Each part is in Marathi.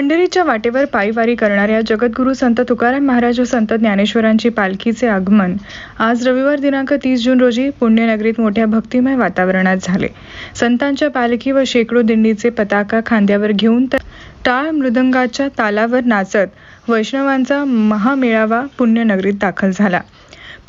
पंढरीच्या वाटेवर पायीवारी करणाऱ्या जगद्गुरू संत तुकाराम महाराज व संत ज्ञानेश्वरांची पालखीचे आगमन आज रविवार दिनांक तीस जून रोजी पुण्यनगरीत मोठ्या भक्तिमय वातावरणात झाले. संतांच्या पालखी व शेकडो दिंडीचे पताका खांद्यावर घेऊन तर टाळ मृदंगाच्या तालावर नाचत वैष्णवांचा महामेळावा पुण्यनगरीत दाखल झाला.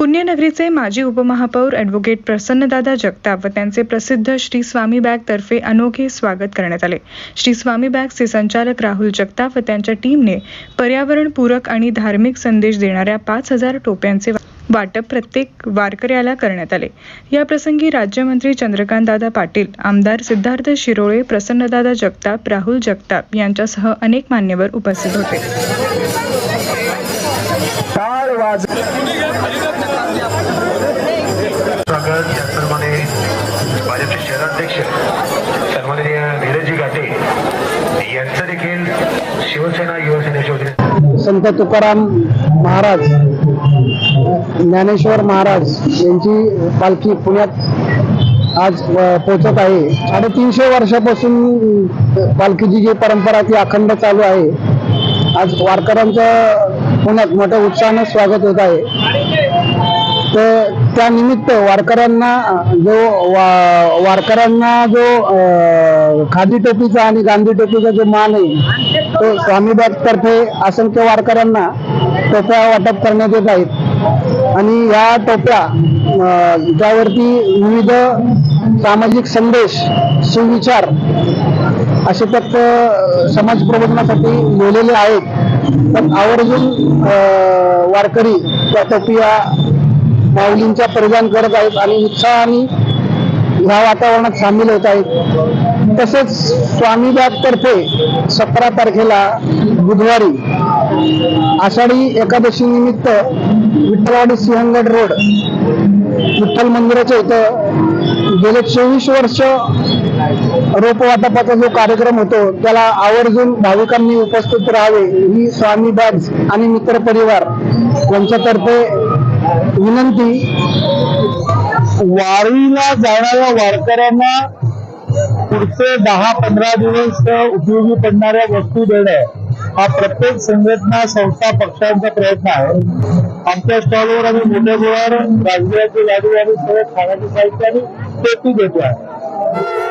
पुण्यनगरीचे माजी उपमहापौर ॲडव्होकेट प्रसन्नदादा जगताप व त्यांचे प्रसिद्ध श्री स्वामी बॅगतर्फे अनोखे स्वागत करण्यात आले. श्री स्वामी बॅगचे संचालक राहुल जगताप व त्यांच्या टीमने पर्यावरणपूरक आणि धार्मिक संदेश देणाऱ्या पाच हजार टोप्यांचे वाटप प्रत्येक वारकऱ्याला करण्यात आले. या प्रसंगी राज्यमंत्री चंद्रकांतदादा पाटील आमदार सिद्धार्थ शिरोळे प्रसन्नदादा जगताप राहुल जगताप यांच्यासह अनेक मान्यवर उपस्थित होते. टाळ स्वागत त्याचप्रमाणे भाजपचे शहराध्यक्ष सन्माननीय धीरजी घाटे यांचं देखील शिवसेना युवासेनेच्या वतीने संत तुकाराम महाराज ज्ञानेश्वर महाराज यांची पालखी पुण्यात आज अ, पोहोचत आहे. साडेतीनशे वर्षापासून पालखीची जी परंपरा ती अखंड चालू आहे. आज वारकऱ्यांचं पुण्यात मोठ्या उत्साहानं स्वागत होत आहे. तर त्यानिमित्त वारकऱ्यांना जो वा वारकऱ्यांना जो खादी टोपीचा आणि गांधी टोपीचा जो मान आहे तो स्वामीबाबतर्फे असंख्य वारकऱ्यांना टोप्या वाटप करण्यात येत आहेत आणि या टोप्या ज्यावरती विविध सामाजिक संदेश सुविचार असे त्यात समाज प्रबोधनासाठी लिहिलेले आहेत. पण आवर्जून वारकरी त्या टोपिया माऊलींचा परिधान करत आहेत आणि उत्साहाने ह्या वातावरणात सामील होत आहेत. तसेच स्वामीबागतर्फे तर्फे सतरा तारखेला बुधवारी आषाढी एकादशी निमित्त विठ्ठलवाडी सिंहगड रोड विठ्ठल मंदिराच्या इथं गेले चोवीस वर्ष रोपवाटपाचा जो कार्यक्रम होतो त्याला आवर्जून भाविकांनी उपस्थित राहावे ही स्वामी बॅग्स आणि मित्र परिवार यांच्यातर्फे विनंती. वारीला जाणाऱ्या वारकऱ्यांना पुढचे दहा पंधरा दिवस उपयोगी पडणाऱ्या वस्तू देणं हा प्रत्येक संघटना संस्था पक्षांचा प्रयत्न आहे. आमच्या स्टॉलवर आम्ही मोठ्या गोळावर राजगिराचे लाडू आणि सर्व खाण्याचे साहित्य आणि टोपी देतो आहे